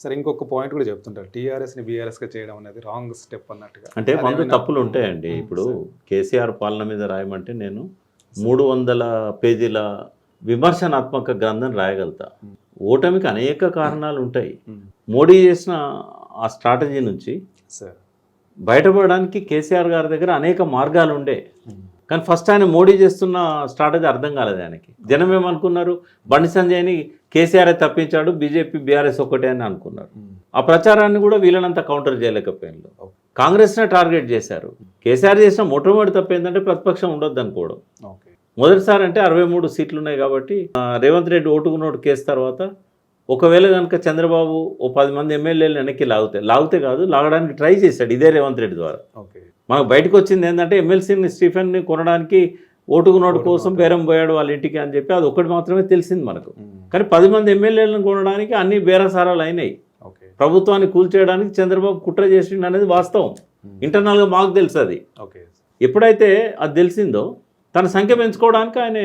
సరే ఇంకొక పాయింట్ కూడా చెప్తుంటారు. టీఆర్ఎస్ని బీఆర్ఎస్గా చేయడం అనేది రాంగ్ స్టెప్ అన్నట్టుగా. అంటే వంద అదేమైనా- తప్పులు ఉంటాయండి. ఇప్పుడు. కేసీఆర్ పాలన మీద రాయమంటే నేను మూడు వందల పేజీల విమర్శనాత్మక గ్రంథం రాయగలుగుతా. ఓటమికి అనేక కారణాలు ఉంటాయి. మోడీ చేసిన ఆ స్ట్రాటజీ నుంచి సార్. బయటపడడానికి కేసీఆర్ గారి దగ్గర అనేక మార్గాలు ఉండే కానీ ఫస్ట్ ఆయన మోడీ చేస్తున్న స్ట్రాటజీ అర్థం కాలేదు ఆయనకి. జనం ఏమనుకున్నారు? బండి సంజయ్ని కేసీఆర్ తప్పించాడు బీజేపీ బీఆర్ఎస్ ఒకటే అని అనుకున్నారు. ఆ ప్రచారాన్ని కూడా వీళ్ళనంతా కౌంటర్ చేయలేకపోయారు ఓకే. కాంగ్రెస్నే టార్గెట్ చేశారు. కేసీఆర్ చేసిన మొట్టమొదటి తప్పు ఏంటంటే ప్రతిపక్షం ఉండొద్దు అనుకోవడం మొదటిసారి అంటే అరవై మూడు సీట్లు ఉన్నాయి కాబట్టి రేవంత్ రెడ్డి ఓటుకు నోటు కేసు తర్వాత ఒకవేళ కనుక చంద్రబాబు ఓ పది మంది ఎమ్మెల్యేలు వెనక్కి లాగితే లాగితే కాదు లాగడానికి ట్రై చేశాడు ఇదే రేవంత్ రెడ్డి ద్వారా. ఓకే. మనకు బయటకు వచ్చింది ఏంటంటే ఎమ్మెల్సీని స్టీఫెన్ని కొనడానికి ఓటుకు నోటు ఓటుకు కోసం. బేరం పోయాడు వాళ్ళ ఇంటికి అని చెప్పి అది ఒకటి మాత్రమే తెలిసింది మనకు. కానీ పది మంది ఎమ్మెల్యేలను కొనడానికి అన్ని బేరసారాలు అయినాయి. ప్రభుత్వాన్ని కూల్చేయడానికి చంద్రబాబు కుట్ర చేసిండు అనేది వాస్తవం. ఇంటర్నల్గా మాకు తెలుసు అది. ఓకే. ఎప్పుడైతే అది తెలిసిందో తన సంఖ్య పెంచుకోవడానికి ఆయన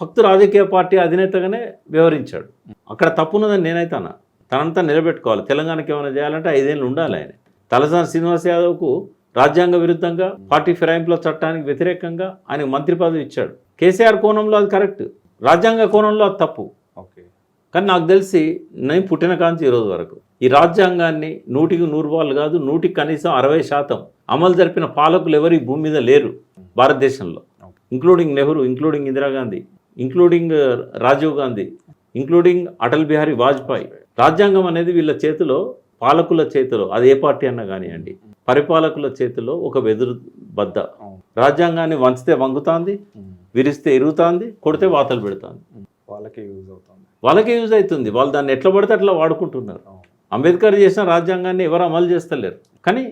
ఫక్తు రాజకీయ పార్టీ అధినేతగానే వ్యవహరించాడు. అక్కడ తప్పున్నదని నేనైతే అన్నా. తనంతా నిలబెట్టుకోవాలి. తెలంగాణకి ఏమైనా చేయాలంటే ఐదేళ్ళు ఉండాలి ఆయన. తలసాని శ్రీనివాస్ యాదవ్కు రాజ్యాంగ విరుద్ధంగా పార్టీ ఫిరాయింపుల చట్టానికి వ్యతిరేకంగా ఆయనకు మంత్రి పదవి ఇచ్చాడు. కేసీఆర్ కోణంలో అది కరెక్ట్. రాజ్యాంగ కోణంలో అది తప్పు. ఓకే. కానీ నాకు తెలిసి నేను పుట్టిన కాంచి ఈరోజు వరకు. ఈ రాజ్యాంగాన్ని నూటికి నూరు వాళ్ళు కాదు నూటికి కనీసం అరవై శాతం అమలు జరిపిన పాలకులు ఎవరు ఈ భూమి మీద లేరు భారతదేశంలో. Including Nehru including Indira Gandhi including Rajiv Gandhi including Atal Bihari Vajpayee. రాజ్యాంగం అనేది వీళ్ళ చేతిలో పాలకుల చేతిలో అది ఏ పార్టీ అన్నా కానివ్వండి. పరిపాలకుల చేతిలో ఒక వెదురు బద్ద. రాజ్యాంగాన్ని వంచితే వంగుతాంది విరిస్తే ఇరుగుతాంది కొడితే వాతలు పెడుతుంది. వాళ్ళకే యూజ్ అవుతుంది. వాళ్ళకే యూజ్ అవుతుంది. వాళ్ళు దాన్ని ఎట్లా పడితే అట్లా వాడుకుంటున్నారు. అంబేద్కర్ చేసిన రాజ్యాంగాన్ని ఎవరు అమలు చేస్తలేరు. కానీ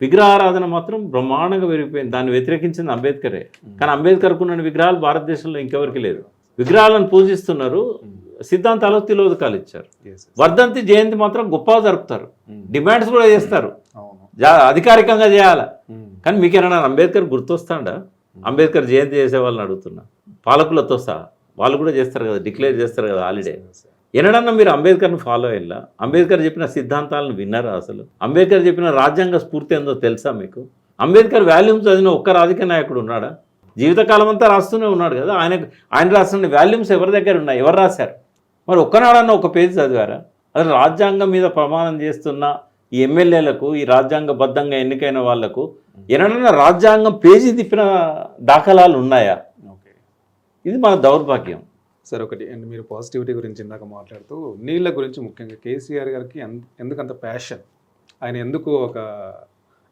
విగ్రహారాధన మాత్రం బ్రహ్మాండంగా పెరిగిపోయింది. దాన్ని వ్యతిరేకించింది అంబేద్కరే. కానీ అంబేద్కర్కు ఉన్న విగ్రహాలు భారతదేశంలో ఇంకెవరికి లేదు విగ్రహాలను పూజిస్తున్నారు. సిద్ధాంతాలకు తిలోదకాలు ఇచ్చారు. వర్ధంతి జయంతి మాత్రం గొప్పగా జరుపుతారు. డిమాండ్స్ కూడా చేస్తారు. అధికారికంగా చేయాలి? కానీ మీకు ఏమన్నా అంబేద్కర్ గుర్తొస్తాడా? అంబేద్కర్ జయంతి చేసే వాళ్ళని అడుగుతున్నా. పాలకులతో సహా. వాళ్ళు కూడా చేస్తారు కదా డిక్లేర్ చేస్తారు కదా హాలిడే. ఎన్నడన్నా మీరు అంబేద్కర్ని ఫాలో అయ్యా అంబేద్కర్ చెప్పిన సిద్ధాంతాలను విన్నారా అసలు? అంబేద్కర్ చెప్పిన రాజ్యాంగ స్ఫూర్తి ఏందో తెలుసా మీకు? అంబేద్కర్ వాల్యూమ్స్ చదివిన ఒక్క రాజకీయ నాయకుడు ఉన్నాడా? జీవితకాలం అంతా రాస్తూనే ఉన్నాడు కదా. ఆయన ఆయన రాసిన వాల్యూమ్స్ ఎవరి దగ్గర ఉన్నాయి? ఎవరు రాశారు? మరి ఒక్కనాడన్నా ఒక పేజీ చదివారా? అసలు రాజ్యాంగం మీద ప్రమాణం చేస్తున్న ఈ ఎమ్మెల్యేలకు ఈ రాజ్యాంగబద్ధంగా ఎన్నికైన వాళ్ళకు ఎన్నడన్నా రాజ్యాంగం పేజీ తిప్పిన దాఖలాలు ఉన్నాయా? ఓకే. ఇది మన దౌర్భాగ్యం. సరే ఒకటి అండ్ మీరు పాజిటివిటీ గురించి ఇందాక మాట్లాడుతూ నీళ్ళ గురించి ముఖ్యంగా కేసీఆర్ గారికి ఎన్- ఎందుకు అంత ప్యాషన్? ఆయన ఎందుకు ఒక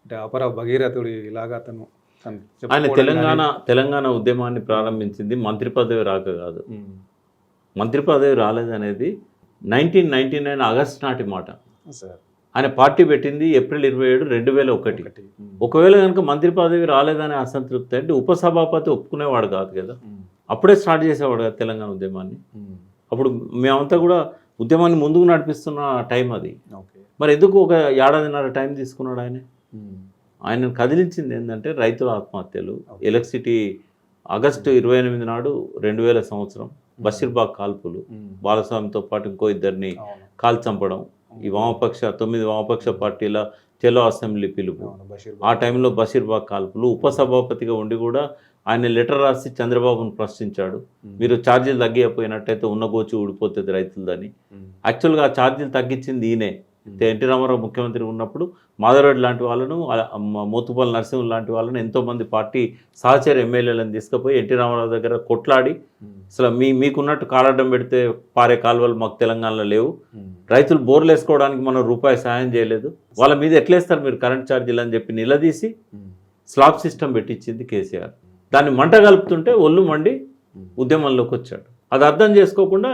అంటే అపర భగీరథుడి ఇలాగా అతను తను ఆయన తెలంగాణ తెలంగాణ ఉద్యమాన్ని ప్రారంభించింది మంత్రి పదవి రాక కాదు. మంత్రి పదవి రాలేదనేది నైన్టీన్ నైన్టీ నైన్ ఆగస్ట్ నాటి మాట. సార్ ఆయన పార్టీ పెట్టింది ఏప్రిల్ ఇరవై ఏడు రెండు వేల ఒకటి. ఒకవేళ కనుక మంత్రి పదవి రాలేదనే అసంతృప్తి అంటే ఉపసభాపతి ఒప్పుకునేవాడు కాదు కదా. అప్పుడే స్టార్ట్ చేసేవాడు కదా తెలంగాణ ఉద్యమాన్ని. అప్పుడు మేమంతా కూడా ఉద్యమాన్ని ముందుకు నడిపిస్తున్న టైం అది. మరి ఎందుకు ఒక ఏడాదిన్నర టైం తీసుకున్నాడు ఆయన? ఆయన కదిలించింది ఏంటంటే రైతుల ఆత్మహత్యలు. ఎలక్ట్రిసిటీ ఆగస్టు ఇరవై ఎనిమిది నాడు రెండు వేల సంవత్సరం బషీర్బాగ్ కాల్పులు. బాలస్వామితో పాటు ఇంకో ఇద్దరిని అవును. కాల్ చంపడం ఈ వామపక్ష తొమ్మిది వామపక్ష పార్టీల చెలో అసెంబ్లీ పిలుపు. ఆ టైంలో బషీర్బాగ్ కాల్పులు. ఉపసభాపతిగా ఉండి కూడా ఆయన లెటర్ రాసి చంద్రబాబును ప్రశ్నించాడు. మీరు ఛార్జీలు తగ్గిపోయినట్టయితే ఉన్న గోచి ఊడిపోతుంది రైతులదని. యాక్చువల్గా ఆ ఛార్జీలు తగ్గించింది ఈయనే. ఎన్టీ రామారావు ముఖ్యమంత్రి ఉన్నప్పుడు మాధవరెడ్డి లాంటి వాళ్ళను మోతుపల్లి నరసింహ లాంటి వాళ్ళను ఎంతోమంది పార్టీ సహచర ఎమ్మెల్యేలను తీసుకుపోయి ఎన్టీ రామారావు దగ్గర కొట్లాడి అసలు మీ మీకున్నట్టు కాలడ్డం పెడితే పారే కాలువలు మాకు తెలంగాణలో లేవు. రైతులు బోర్లు వేసుకోవడానికి మనం రూపాయి సాయం చేయలేదు. వాళ్ళ మీద ఎట్లేస్తారు మీరు కరెంట్ ఛార్జీలు అని చెప్పి నిలదీసి స్లాబ్ సిస్టమ్ పెట్టించింది కేసీఆర్. దాన్ని మంట కలుపుతుంటే ఒళ్ళు మండి ఉద్యమంలోకి వచ్చాడు. అది అర్థం చేసుకోకుండా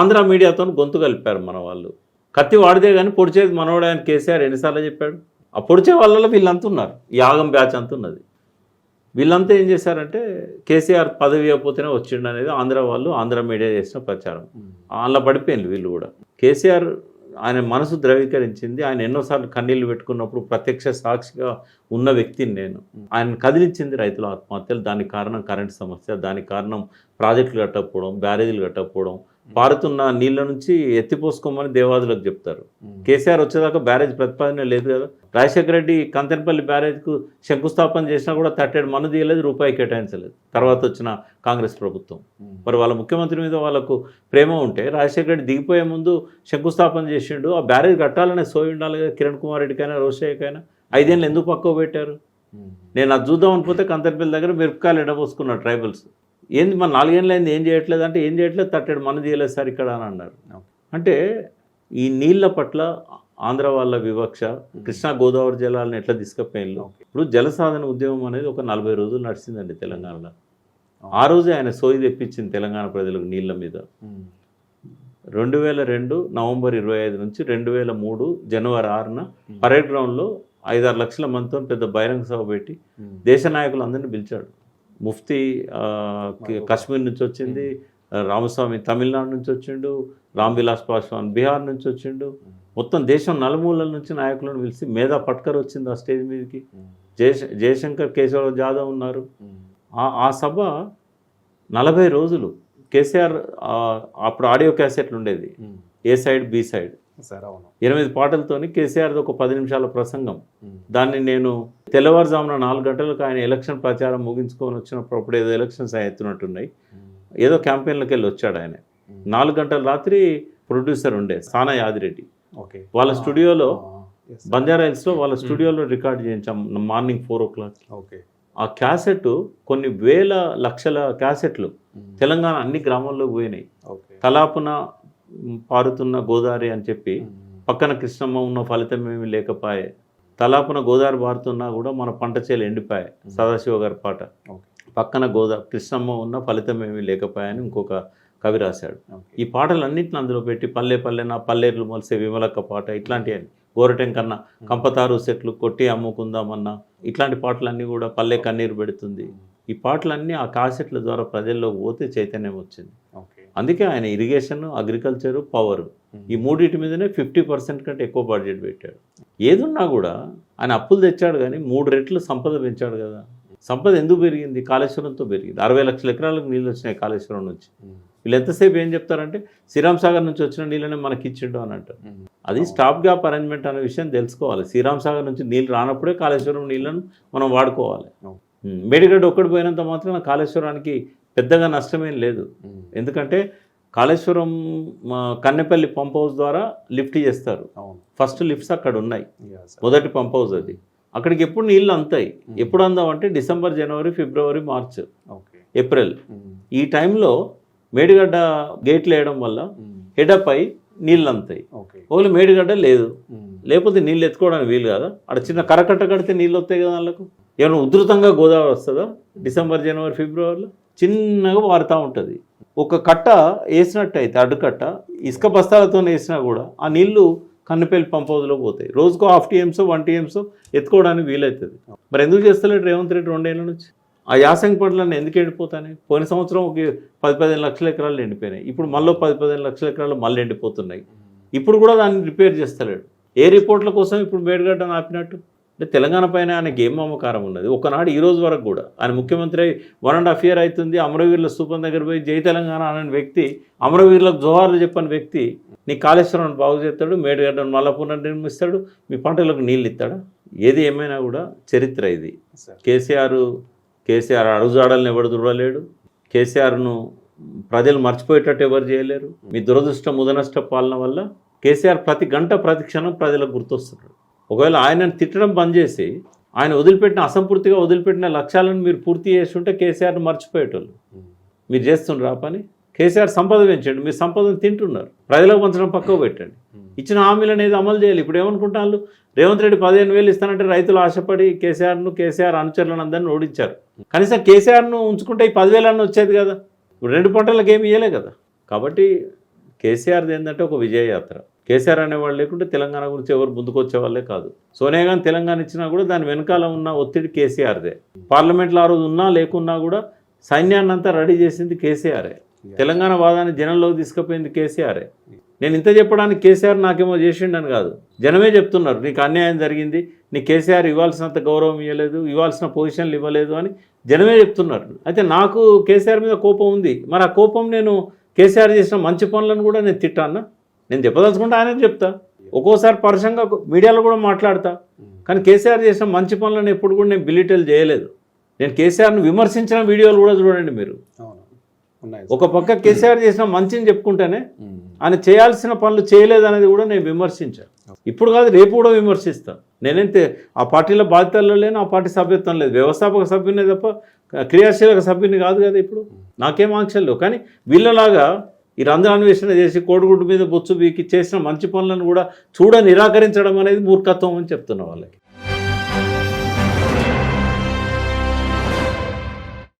ఆంధ్ర మీడియాతో గొంతు కలిపారు మన వాళ్ళు. కత్తి వాడితే కానీ పొడిచేది మనవాడే ఆయన కేసీఆర్ ఎన్నిసార్లు చెప్పాడు. ఆ పొడిచే వాళ్ళలో వీళ్ళంతా ఉన్నారు. యాగం బ్యాచ్ అంత ఉన్నది. వీళ్ళంతా ఏం చేశారంటే కేసీఆర్ పదవి ఇవ్వకపోతేనే వచ్చిండు అనేది ఆంధ్ర వాళ్ళు ఆంధ్ర మీడియా చేసిన ప్రచారం. అందులో పడిపోయింది వీళ్ళు కూడా. కేసీఆర్ ఆయన మనసు ద్రవీకరించింది. ఆయన ఎన్నోసార్లు కన్నీళ్ళు పెట్టుకున్నప్పుడు ప్రత్యక్ష సాక్షిగా ఉన్న వ్యక్తిని నేను. ఆయన కదిలించింది రైతుల ఆత్మహత్యలు. దానికి కారణం కరెంట్ సమస్య. దానికి కారణం ప్రాజెక్టులు కట్టకపోవడం బ్యారేజీలు కట్టకపోవడం పారుతున్న నీళ్ళ నుంచి ఎత్తిపోసుకోమని దేవాదులకు చెప్తారు. కేసీఆర్ వచ్చేదాకా బ్యారేజ్ ప్రతిపాదన లేదు కదా. రాజశేఖర రెడ్డి కంతెనపల్లి బ్యారేజ్కు శంకుస్థాపన చేసినా కూడా తట్టేడు మన్ను తీయలేదు రూపాయి కేటాయించలేదు. తర్వాత వచ్చిన కాంగ్రెస్ ప్రభుత్వం. మరి వాళ్ళ ముఖ్యమంత్రి మీద వాళ్ళకు ప్రేమ ఉంటే రాజశేఖర రెడ్డి దిగిపోయే ముందు శంకుస్థాపన చేసిండు ఆ బ్యారేజ్ కట్టాలనే సోయి ఉండాలి కదా కిరణ్ కుమార్ రెడ్డికైనా రోషయ్యకైనా. ఐదేళ్ళు ఎందుకు పక్కకు పెట్టారు? నేను అది చూద్దాం కంతెనపల్లి దగ్గర మిరపకాయలు ఎడబోసుకున్నారు ట్రైబల్స్. ఏంది మన నాలుగేళ్ళు అయింది ఏం చేయట్లేదు అంటే ఏం చేయట్లేదు తట్టేడు మన తీయలేదు సార్ ఇక్కడ అని అన్నారు. అంటే ఈ నీళ్ళ పట్ల ఆంధ్ర వాళ్ళ వివక్ష కృష్ణా గోదావరి జలాలను ఎట్లా తీసుకుపోయిన ఇప్పుడు జల సాధన ఉద్యమం అనేది ఒక నలభై రోజులు నడిచిందండి తెలంగాణలో. ఆ రోజే ఆయన సోయి తెప్పించింది తెలంగాణ ప్రజలకు నీళ్ళ మీద. రెండు వేల రెండు నవంబర్ ఇరవై ఐదు నుంచి రెండు వేల మూడు జనవరి ఆరున పరేడ్ గ్రౌండ్లో ఐదారు లక్షల మందితో పెద్ద బహిరంగ సభ పెట్టి దేశ నాయకులు అందరినీ పిలిచాడు. ముఫ్తీ కాశ్మీర్ నుంచి వచ్చింది రామస్వామి తమిళనాడు నుంచి వచ్చిండు రామ్ విలాస్ పాస్వాన్ బీహార్ నుంచి వచ్చిండు. మొత్తం దేశం నలుమూలల నుంచి నాయకులను పిలిచి మేధా పట్కర్ వచ్చింది ఆ స్టేజ్ మీదకి. జయశ జయశంకర్ కేశవరావు జాదవ్ ఉన్నారు. ఆ ఆ సభ నలభై రోజులు. కేసీఆర్ అప్పుడు ఆడియో క్యాసెట్లు ఉండేది. A side B side. ఎనిమిది పాటలతోని కేసీఆర్ది ఒక పది నిమిషాల ప్రసంగం. దాన్ని నేను తెల్లవారుజామున నాలుగు గంటలకు ఆయన ఎలక్షన్ ప్రచారం ముగించుకొని వచ్చినప్పుడు అప్పుడు ఏదో ఎలక్షన్స్ ఎత్తున్నట్టున్నాయి. ఏదో క్యాంపెయిన్లకు వెళ్ళి వచ్చాడు ఆయన. నాలుగు గంటల రాత్రి ప్రొడ్యూసర్ ఉండే సానా యాదిరెడ్డి. ఓకే. వాళ్ళ స్టూడియోలో బంజారా హిల్స్లో వాళ్ళ స్టూడియోలో రికార్డ్ చేయించాం morning four o'clock. Okay. ఆ క్యాసెట్ కొన్ని వేల లక్షల క్యాసెట్లు తెలంగాణ అన్ని గ్రామాల్లో పోయినాయి. తలాపున పారుతున్న గోదావరి అని చెప్పి పక్కన కృష్ణమ్మ ఉన్న ఫలితం ఏమీ లేకపాయే. తలాపున గోదావరి పారుతున్నా కూడా మన పంట చేలు ఎండిపాయే సదాశివ గారి పాట. పక్కన గోదా కృష్ణమ్మ ఉన్న ఫలితం ఏమీ లేకపాయని ఇంకొక కవి రాశాడు. ఈ పాటలన్నింటిని అందులో పెట్టి పల్లె పల్లె నా పల్లెర్లు మొలిసే విమలక్క పాట ఇట్లాంటివి గోరటెం కన్నా కంపతారు సెట్లు కొట్టి అమ్ముకుందామన్నా ఇట్లాంటి పాటలన్నీ కూడా పల్లె కన్నీరు పెడుతుంది. ఈ పాటలన్నీ ఆ కాసెట్ల ద్వారా ప్రజల్లో పోతే చైతన్యం వచ్చింది. అందుకే ఆయన ఇరిగేషన్ అగ్రికల్చరు పవర్ ఈ మూడింటి మీదనే ఫిఫ్టీ పర్సెంట్ కంటే ఎక్కువ బడ్జెట్ పెట్టాడు. ఏదున్నా కూడా ఆయన అప్పులు తెచ్చాడు కానీ మూడు రెట్లు సంపద పెంచాడు కదా. సంపద ఎందుకు పెరిగింది? కాళేశ్వరంతో పెరిగింది. అరవై లక్షల ఎకరాలకు నీళ్ళు వచ్చినాయి కాళేశ్వరం నుంచి. వీళ్ళు ఎంతసేపు ఏం చెప్తారంటే శ్రీరామ్ సాగర్ నుంచి వచ్చిన నీళ్ళనే మనకి ఇచ్చిండు అని అంటారు. అది స్టాప్ గ్యాప్ అరేంజ్మెంట్ అనే విషయం తెలుసుకోవాలి. శ్రీరామ్ సాగర్ నుంచి నీళ్ళు రానప్పుడే కాళేశ్వరం నీళ్ళను మనం వాడుకోవాలి. ఉమ్, మేడిగడ్డ ఒక్కటి పోయినంత మాత్రాన కాళేశ్వరానికి పెద్దగా నష్టమేం లేదు. ఎందుకంటే కాళేశ్వరం కన్నెపల్లి పంప్ హౌస్ ద్వారా లిఫ్ట్ చేస్తారు. ఫస్ట్ లిఫ్ట్స్ అక్కడ ఉన్నాయి. మొదటి పంప్ హౌస్ అది. అక్కడికి ఎప్పుడు నీళ్ళు అంతాయి. ఎప్పుడు అందామంటే డిసెంబర్ జనవరి ఫిబ్రవరి మార్చ్ ఏప్రిల్. ఈ టైంలో మేడిగడ్డ గేట్లు వేయడం వల్ల హెడప్ అయి నీళ్ళు అంతాయి. ఓకే. ఓన్లీ మేడిగడ్డ లేదు. లేకపోతే నీళ్ళు ఎత్తుకోవడానికి వీలు కదా? అక్కడ చిన్న కరకట్ట కడితే నీళ్ళు వస్తాయి కదా వాళ్ళకు ఏమైనా ఉధృతంగా గోదావరి వస్తుందా? డిసెంబర్ జనవరి ఫిబ్రవరిలో? చిన్నగా వారుతూ ఉంటుంది. ఒక కట్ట వేసినట్టు అయితే అడ్డుకట్ట ఇసుక బస్తాలతో వేసినా కూడా ఆ నీళ్ళు కన్నెపల్లి పంప్ హౌస్లో పోతాయి. రోజుకో హాఫ్ టీఎంస్ వన్ టీఎంస్ ఎత్తుకోవడానికి వీలవుతుంది మరి ఎందుకు చేస్తలేడు రేవంత్ రెడ్డి రెండేళ్ళ నుంచి? ఆ యాసంగి పంటలన్నీ ఎందుకు ఎండిపోతాయి పోయిన సంవత్సరం ఒక పది పదిహేను లక్షల ఎకరాలు ఎండిపోయినాయి. ఇప్పుడు మళ్ళీ పది పదిహేను లక్షల ఎకరాలు మళ్ళీ ఎండిపోతున్నాయి. ఇప్పుడు కూడా దాన్ని రిపేర్ చేస్తలేడు. ఏ రిపోర్ట్ల కోసం ఇప్పుడు మేడిగడ్డను ఆపినట్టు? అంటే తెలంగాణ పైన ఆయనకి ఏం మమకారం ఉన్నది. ఒకనాడు ఈ రోజు వరకు కూడా ఆయన ముఖ్యమంత్రి వన్ అండ్ హాఫ్ ఇయర్ అవుతుంది. అమరవీరుల స్థూపం దగ్గర పోయి జై తెలంగాణ అనే వ్యక్తి అమరవీరులకు జోహార్లు చెప్పని వ్యక్తి నీ కాళేశ్వరం బాగు చేస్తాడు మేడిగడ్డను మళ్ళా పునర్నిర్మిస్తాడు మీ పంటలకు నీళ్ళు ఇస్తాడా? ఏది ఏమైనా కూడా చరిత్ర ఇది. కేసీఆర్ కేసీఆర్ అడుగుజాడల్ని ఎవడు దుడలేడు కేసీఆర్ను ప్రజలు మర్చిపోయేటట్టు ఎవరు చేయలేరు. మీ దురదృష్ట ముదనష్ట పాలన వల్ల కేసీఆర్ ప్రతి గంట ప్రతి క్షణం ప్రజలకు గుర్తొస్తున్నాడు. ఒకవేళ ఆయనను తిట్టడం బంద్ చేసి ఆయన వదిలిపెట్టిన అసంపూర్తిగా వదిలిపెట్టిన లక్ష్యాలను మీరు పూర్తి చేస్తుంటే కేసీఆర్ని మర్చిపోయేటోళ్ళు. మీరు చేస్తుండ్రు ఆ పని? కేసీఆర్ సంపద పెంచండి మీరు సంపదను తింటున్నారు. ప్రజలకు పంచడం పక్కకు పెట్టండి. ఇచ్చిన హామీలను ఏది అమలు చేయాలి? ఇప్పుడు ఏమనుకుంటాను రేవంత్ రెడ్డి పదిహేను వేలు ఇస్తానంటే రైతులు ఆశపడి కేసీఆర్ను కేసీఆర్ అనుచరులను అందరిని ఓడించారు. కనీసం కేసీఆర్ను ఉంచుకుంటే ఈ పదివేలన్న వచ్చేది కదా. ఇప్పుడు రెండు పంటలకు ఏమి ఇవ్వలే కదా. కాబట్టి కేసీఆర్ది ఏంటంటే ఒక విజయయాత్ర. కేసీఆర్ అనేవాళ్ళు లేకుంటే తెలంగాణ గురించి ఎవరు ముందుకు వచ్చే వాళ్ళే కాదు. సోనియా గాంధీ తెలంగాణ ఇచ్చినా కూడా దాని వెనకాల ఉన్న ఒత్తిడి కేసీఆర్దే. పార్లమెంట్లో ఆ రోజు ఉన్నా లేకున్నా కూడా సైన్యాన్ని అంతా రెడీ చేసింది కేసీఆరే. తెలంగాణ వాదాన్ని జనంలోకి తీసుకుపోయింది కేసీఆరే. నేను ఇంత చెప్పడానికి కేసీఆర్ నాకేమో చేసిండని కాదు. జనమే చెప్తున్నారు నీకు అన్యాయం జరిగింది నీ కేసీఆర్ ఇవ్వాల్సినంత గౌరవం ఇవ్వలేదు ఇవ్వాల్సిన పొజిషన్లు ఇవ్వలేదు అని జనమే చెప్తున్నారు. అయితే నాకు కేసీఆర్ మీద కోపం ఉంది. మరి ఆ కోపం నేను కేసీఆర్ చేసిన మంచి పనులను కూడా నేను తిట్టానా? నేను చెప్పదలుచుకుంటే ఆయనకు చెప్తా. ఒక్కోసారి పరుషంగా మీడియాలో కూడా మాట్లాడతా. కానీ కేసీఆర్ చేసిన మంచి పనులను ఎప్పుడు కూడా నేను బిలిటల్ చేయలేదు. నేను కేసీఆర్ను విమర్శించిన వీడియోలు కూడా చూడండి మీరు. ఒక పక్క కేసీఆర్ చేసిన మంచిని చెప్పుకుంటేనే. ఆయన చేయాల్సిన పనులు చేయలేదు అనేది కూడా నేను విమర్శించాను ఇప్పుడు కాదు రేపు కూడా విమర్శిస్తాను నేనైతే ఆ పార్టీలో బాధ్యతల్లో లేను ఆ పార్టీ సభ్యత్వం లేదు. వ్యవస్థాపక సభ్యునే తప్ప క్రియాశీలక సభ్యుని కాదు కదా ఇప్పుడు. నాకేం ఆంక్షలు కానీ వీళ్ళలాగా ఈ రంధ్రాన్వేషణ చేసి కోడిగుడ్డు మీద బొచ్చు వీకి చేసిన మంచి పనులను కూడా చూడ నిరాకరించడం అనేది మూర్ఖత్వం అని చెప్తున్న వాళ్ళకి.